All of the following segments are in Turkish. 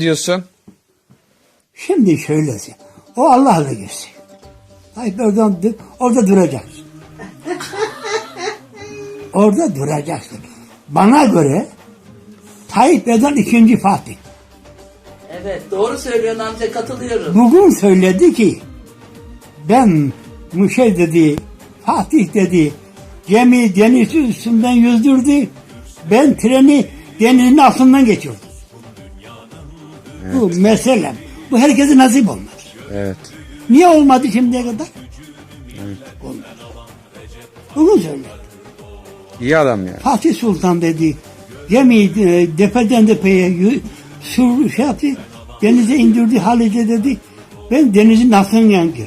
diyorsun? Şimdi şöylesi. O Allah'la girsin. Erdoğan dur- orada duracaksın. orada duracaksın. Bana göre Tayyip Erdoğan ikinci Fatih. Evet doğru söylüyorsun amca katılıyorum. Bugün söyledi ki ben şey dedi Fatih dedi gemi deniz üstünden yüzdürdü. Ben treni denizin altından geçirdim. Bu mesele. Bu herkese nasip olmaz. Evet. Niye olmadı şimdiye kadar? Olmadı. Bunu söyledi. İyi adam ya. Fatih Sultan dedi. Gemiyi e, depeden depeye yü- sur şey yaptı. Denize indirdi Halice dedi. Ben denizin altından girdim.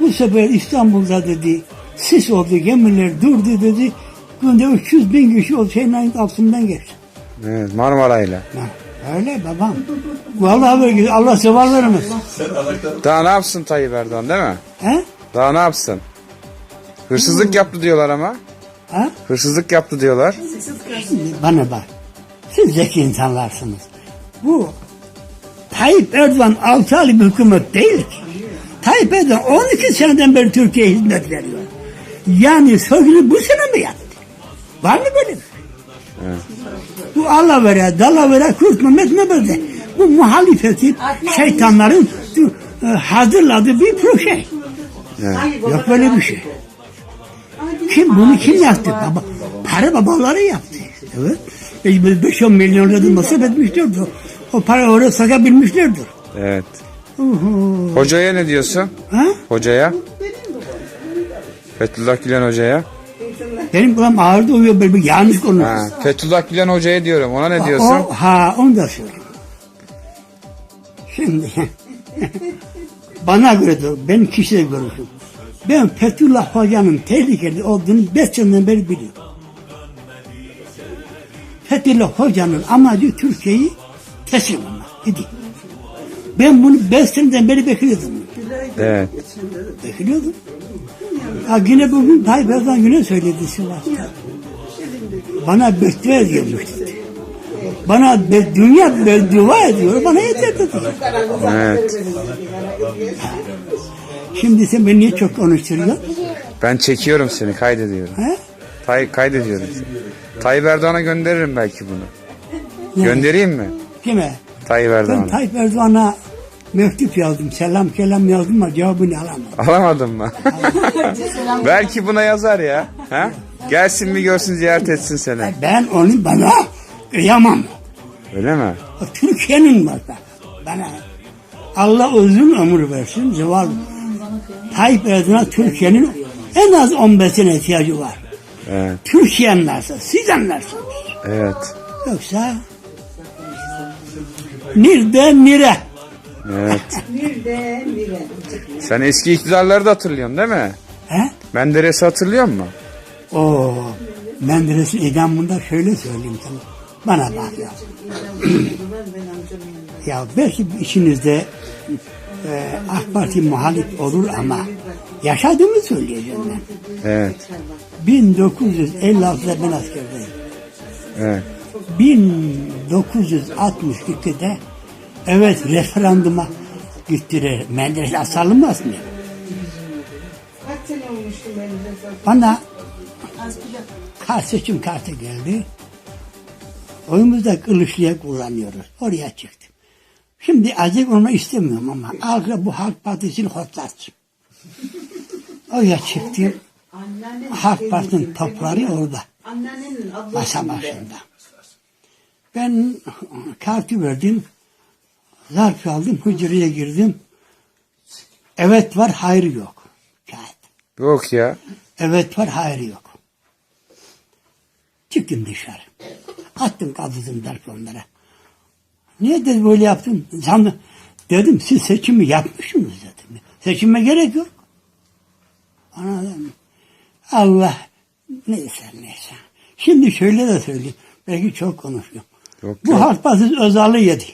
Bu sefer İstanbul'da dedi. Sis oldu gemiler durdu dedi. Günde 300 bin kişi o şeyin altından geçti. Evet, Marmara'yla. Ha, öyle babam. Vallahi böyle Allah seval vermez. Daha ne yapsın Tayyip Erdoğan değil mi? He? Daha ne yapsın? Hırsızlık yaptı diyorlar ama. Ha? Hırsızlık yaptı diyorlar. Şimdi bana bak. Siz zeki insanlarsınız. Bu Tayyip Erdoğan 6 aylık bir hükümet değil ki. Tayyip Erdoğan 12 seneden beri Türkiye'ye hizmet veriyor. Yani sözünü bu sene mi yaptı? Var mı böyle bir şey? Bu Allah vere, dala vere, Kürt Mehmet Mehmet'e. Bu muhalefetin, şeytanların e, hazırladığı bir proje. Yok böyle bir şey. Kim bunu kim yaptı? Baba, para babaları yaptı. Evet. 5-10 milyon lira masraf etmişlerdir. O para oraya sakabilmişlerdir. Evet. Uhu. Hocaya ne diyorsun? Ha? Hocaya? Fethullah Gülen hocaya. Benim kulağım ağırdı uyuyor böyle bir yanlış konu. Ha, Fethullah Gülen hocaya diyorum. Ona ne diyorsun? O, ha onu da söyleyeyim. Şimdi bana göre de ben kişisel görüşüm. Ben Fethullah Hoca'nın tehlikeli olduğunu beş seneden beri biliyorum. Fethullah Hoca'nın amacı Türkiye'yi teslim almak idi. Ben bunu beş seneden beri bekliyordum. Evet. Bekliyordum. Ha yine bugün Tayyip Erdoğan yine söyledi Sivas'ta. Bana beddua ediyormuş dedi. Bana be, dünya beddua ediyor, bana yeter dedi. Evet. Şimdi sen beni niye çok konuşturuyorsun? Ben çekiyorum seni, kaydediyorum. He? Tay kaydediyorum seni. Tayyip Erdoğan'a gönderirim belki bunu. Ne? Göndereyim mi? Kime? Tayyip Ben Erdoğan'a. Tayyip Erdoğan'a mektup yazdım, selam kelam yazdım ama cevabını alamadım. Alamadın mı? belki buna yazar ya. Ha? Gelsin bir görsün ziyaret etsin seni. Ben onu bana kıyamam. Öyle mi? O Türkiye'nin vatan. Bana Allah uzun ömür versin, zeval. Tayyip Erdoğan'a Türkiye'nin en az 15 sene ihtiyacı var. Evet. Türkiye anlarsa, siz anlarsınız. Evet. Yoksa nerede nire? Evet. Sen eski iktidarları da hatırlıyorsun değil mi? He? Menderes'i hatırlıyor musun? O Menderes'in idamında şöyle söyleyeyim sana. Bana bak ya. ya belki işinizde e, AK Parti muhalif olur ama yaşadığımı söyleyeceğim ben. Evet. 1956'da ben askerdeyim. Evet. 1962'de evet referanduma gittiler. Menderes asarılmaz mı? Kaç sene olmuştu Menderes Bana kart seçim kartı geldi. Oyumuzda Kılıçlı'ya kullanıyoruz. Oraya çıktım. Şimdi azıcık onu istemiyorum ama algı bu Halk Partisi'ni hortlatsın. Oraya çıktım. Halk Partisi'nin topları orada. Masa başında. Ben kartı verdim. Zarf aldım, hücreye girdim. Evet var, hayır yok. Kağıt. Yok ya. Evet var, hayır yok. Çıktım dışarı. Attım kaldırdım zarfı onlara. Niye dedi böyle yaptın? Sandım. Dedim siz seçimi yapmışsınız dedim. Seçime gerek yok. Ana dedim. Allah neyse neyse. Şimdi şöyle de söyleyeyim. Belki çok konuşuyorum. Yok Bu yok. Partisi Özal'ı yedi.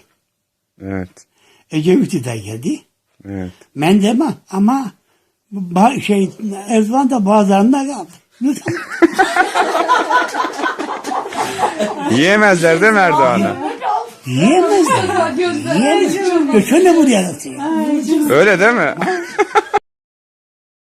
Evet. Ecevit'i de yedi. Evet. Mendeba ama şey Erdoğan da bazılarında kaldı. Lütfen. Yiyemezler değil mi Erdoğan'ı? Yiyemez. Yiyemez. Götürün buraya atıyor. Öyle değil mi?